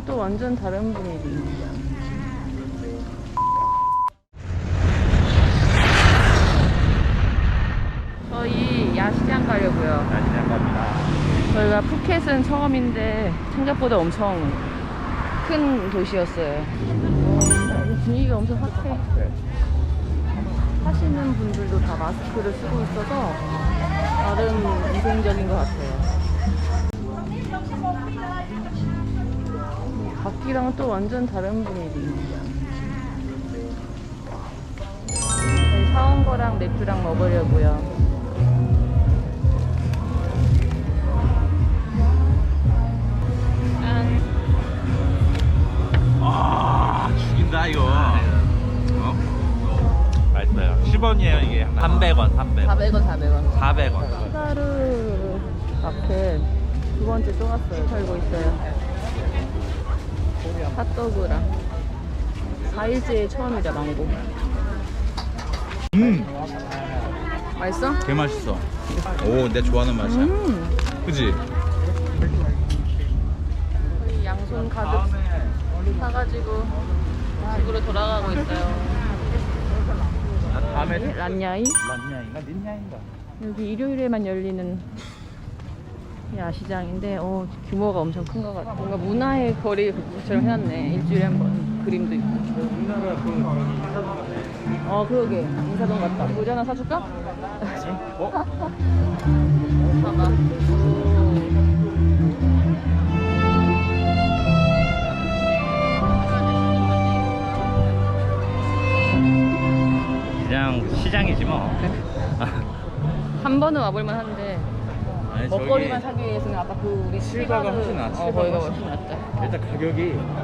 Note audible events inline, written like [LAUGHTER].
닭이랑 또 완전 다른 분위기. 저희 야시장 가려고요. 야시장 갑니다. 저희가 푸켓은 처음인데 생각보다 엄청 큰 도시였어요. 어, 분위기가 엄청 핫해. 하시는 분들도 다 마스크를 쓰고 있어서 나름 위생적인 것 같아요. 밖이랑 또 완전 다른 분위기. 저희 사온 거랑 맥주랑 먹으려고요. 짠. 아 죽인다 이거. 어? 맛있어요. 10원이에요 이게. 300원, 300원. 400원, 400원. 400원. 시가르 마켓 두 번째 또 왔어요. 털고 있어요. 핫도그랑 4일째 처음이자 망고. 음, 맛있어? 개 맛있어. 오, 내 좋아하는 맛이야. 음. 그지? 저희 양손 가득 사가지고 집으로 돌아가고 있어요. 다음에 란야이? 란냐인가 닌냐인가. 여기 일요일에만 열리는 야시장인데 어, 규모가 엄청 큰 것 같아. 뭔가 문화의 거리처럼 해놨네. 일주일에 한 번 그림도 있고. 우리나라 그어 그러게 인사동 같다. 모자 하나 사줄까? 어? 봐봐. 오. 그냥 시장이지 뭐. [LAUGHS] 한 번은 와볼만 한데 아니, 먹거리만 사기 위해서는 아까 그 우리 실과가 훨씬 낫지. 어, 거기가 훨씬 낫다. 일단 가격이 어.